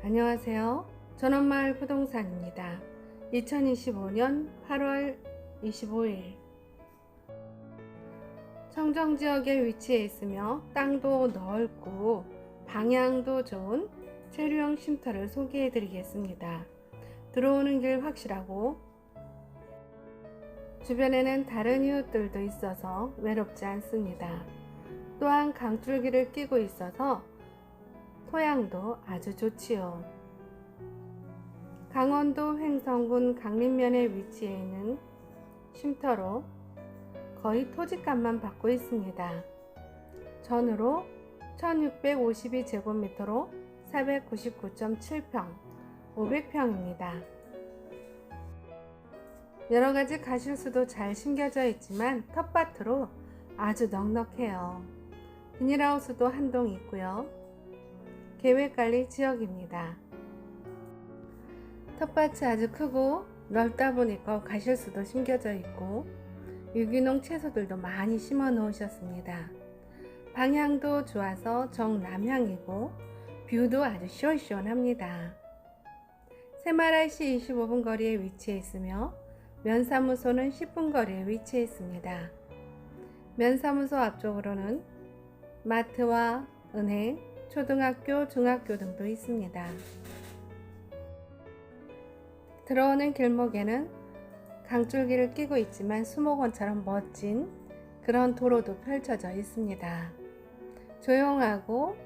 안녕하세요. 전원마을 부동산입니다. 2025년 8월 25일 청정 지역에 위치해 있으며 땅도 넓고 방향도 좋은 체류형 쉼터를 소개해 드리겠습니다. 들어오는 길 확실하고 주변에는 다른 이웃들도 있어서 외롭지 않습니다. 또한 강줄기를 끼고 있어서 토양도 아주 좋지요. 강원도 횡성군 강림면에 위치해 있는 쉼터로 거의 토지값만 받고 있습니다. 전으로 1652제곱미터로 499.7평, 500평입니다. 여러 가지 가실수도 잘 심겨져 있지만 텃밭으로 아주 넉넉해요. 비닐하우스도 한 동 있고요. 계획관리 지역입니다. 텃밭이 아주 크고 넓다 보니까 가실수도 심겨져 있고 유기농 채소들도 많이 심어 놓으셨습니다. 방향도 좋아서 정남향이고 뷰도 아주 시원시원합니다. 새마을시 25분 거리에 위치해 있으며 면사무소는 10분 거리에 위치해 있습니다. 면사무소 앞쪽으로는 마트와 은행, 초등학교, 중학교 등도 있습니다. 들어오는 길목에는 강줄기를 끼고 있지만 수목원처럼 멋진 그런 도로도 펼쳐져 있습니다. 조용하고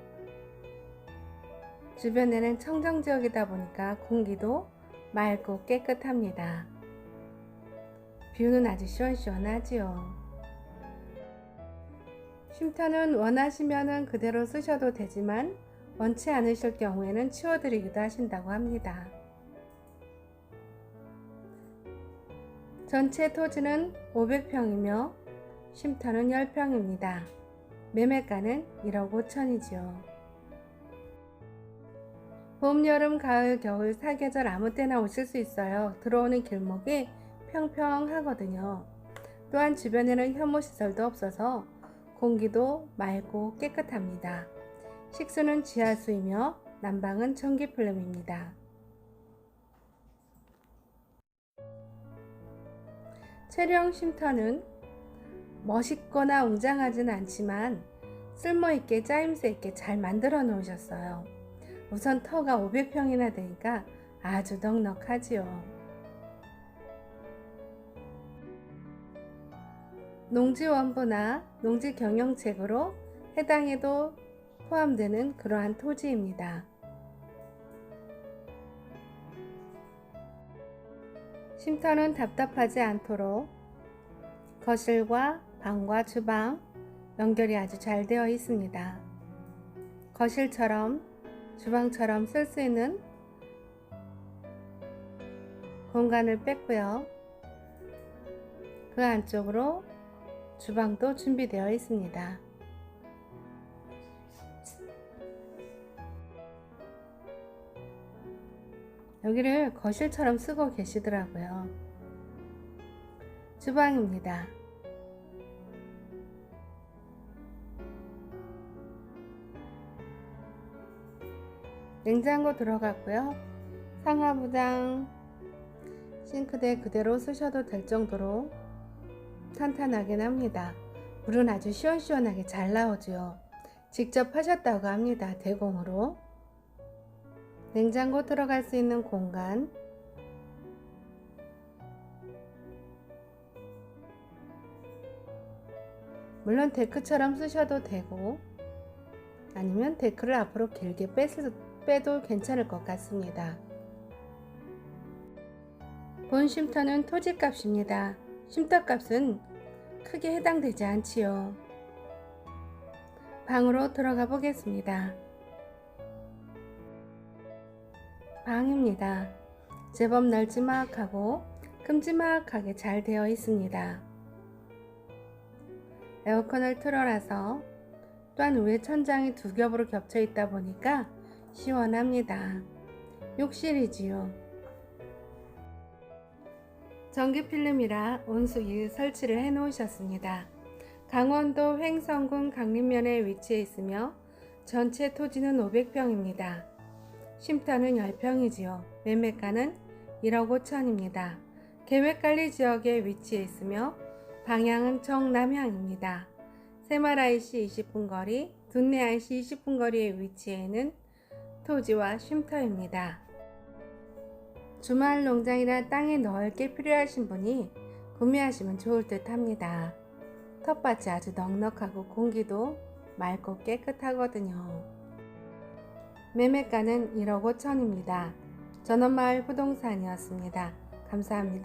주변에는 청정 지역이다 보니까 공기도 맑고 깨끗합니다. 뷰는 아주 시원시원하지요. 쉼터는 원하시면 그대로 쓰셔도 되지만 원치 않으실 경우에는 치워드리기도 하신다고 합니다. 전체 토지는 500평이며 쉼터는 10평입니다. 매매가는 1억 5천이지요. 봄, 여름, 가을, 겨울, 사계절 아무 때나 오실 수 있어요. 들어오는 길목이 평평하거든요. 또한 주변에는 혐오시설도 없어서 공기도 맑고 깨끗합니다. 식수는 지하수이며 난방은 전기 필름입니다. 체류형 쉼터는 멋있거나 웅장하진 않지만 쓸모있게 짜임새 있게 잘 만들어 놓으셨어요. 우선 터가 500평이나 되니까 아주 넉넉하지요. 농지원부나 농지 경영책으로 해당에도 포함되는 그러한 토지입니다. 쉼터는 답답하지 않도록 거실과 방과 주방 연결이 아주 잘 되어 있습니다. 거실처럼 주방처럼 쓸 수 있는 공간을 뺐고요. 그 안쪽으로 주방도 준비되어 있습니다. 여기를 거실처럼 쓰고 계시더라고요. 주방입니다. 냉장고 들어갔고요. 상하부장 싱크대 그대로 쓰셔도 될 정도로 탄탄하긴 합니다. 물은 아주 시원시원하게 잘 나오죠. 직접 하셨다고 합니다. 대공으로. 냉장고 들어갈 수 있는 공간. 물론 데크처럼 쓰셔도 되고 아니면 데크를 앞으로 길게 빼도 괜찮을 것 같습니다. 본 쉼터는 토지값입니다. 쉼터값은 크게 해당되지 않지요. 방으로 들어가 보겠습니다. 방입니다. 제법 널찍막하고 큼지막하게 잘 되어 있습니다. 에어컨을 틀어놔서 또한 위에 천장이 두 겹으로 겹쳐 있다 보니까 시원합니다. 욕실이지요. 전기 필름이라 온수기 설치를 해 놓으셨습니다. 강원도 횡성군 강림면에 위치해 있으며 전체 토지는 500평입니다. 쉼터는 10평이지요. 매매가는 1억 5천입니다. 계획관리 지역에 위치해 있으며 방향은 정남향입니다. 새마을 IC 20분 거리, 둔내 IC 20분 거리에 위치해 있는 토지와 쉼터입니다. 주말 농장이나 땅이 넓게 필요하신 분이 구매하시면 좋을 듯 합니다. 텃밭이 아주 넉넉하고 공기도 맑고 깨끗하거든요. 매매가는 1억 5천입니다. 전원마을 부동산이었습니다. 감사합니다.